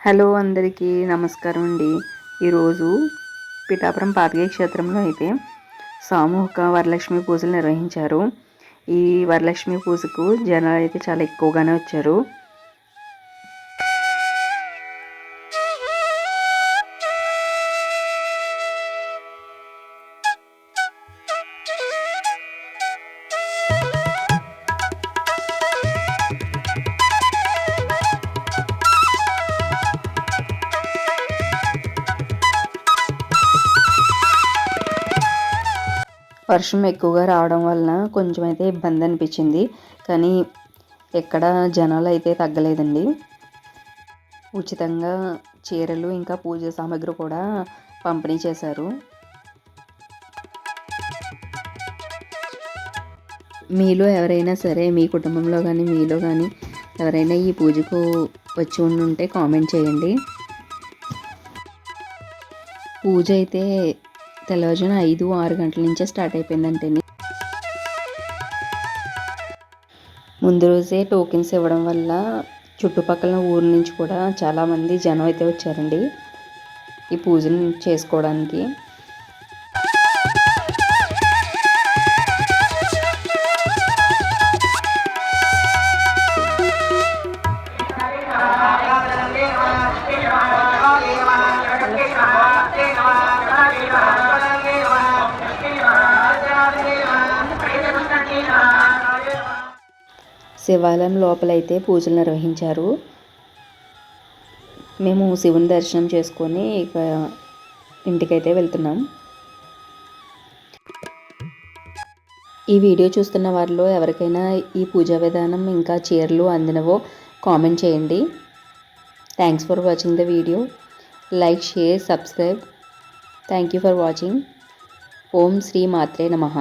Hello అందరికీ నమస్కారం అండి. ఈరోజు పిఠాపురం పాతగే క్షేత్రంలో అయితే సామూహిక వరలక్ష్మి పూజలు నిర్వహించారు. ఈ వరలక్ష్మి పూజకు జనాలు అయితే చాలా ఎక్కువగానే వచ్చారు. వర్షం ఎక్కువగా రావడం వలన కొంచెం అయితే ఇబ్బంది అనిపించింది. కానీ ఎక్కడ జనాలు అయితే తగ్గలేదండి. ఉచితంగా చీరలు ఇంకా పూజ సామాగ్రి కూడా పంపిణీ చేశారు. మీలో ఎవరైనా సరే మీ కుటుంబంలో కానీ మీలో కానీ ఎవరైనా ఈ పూజకు వచ్చి ఉంటే కామెంట్ చేయండి. పూజ అయితే తెల్లవారుజామున ఐదు ఆరు గంటల నుంచే స్టార్ట్ అయిపోయిందంటే ముందు రోజే టోకెన్స్ ఇవ్వడం వల్ల చుట్టుపక్కల ఊరు నుంచి కూడా చాలామంది జనం అయితే వచ్చారండి ఈ పూజను చేసుకోవడానికి. శివాలయం లోపలైతే పూజలు నిర్వహించారు. మేము శివుని దర్శనం చేసుకొని ఇక ఇంటికైతే వెళ్తున్నాం. ఈ వీడియో చూస్తున్న వారిలో ఎవరికైనా ఈ పూజా విధానం ఇంకా చీరలు అందినవో కామెంట్ చేయండి. Thanks for watching the video like share subscribe thank you for watching Om Shri మాత్రే నమః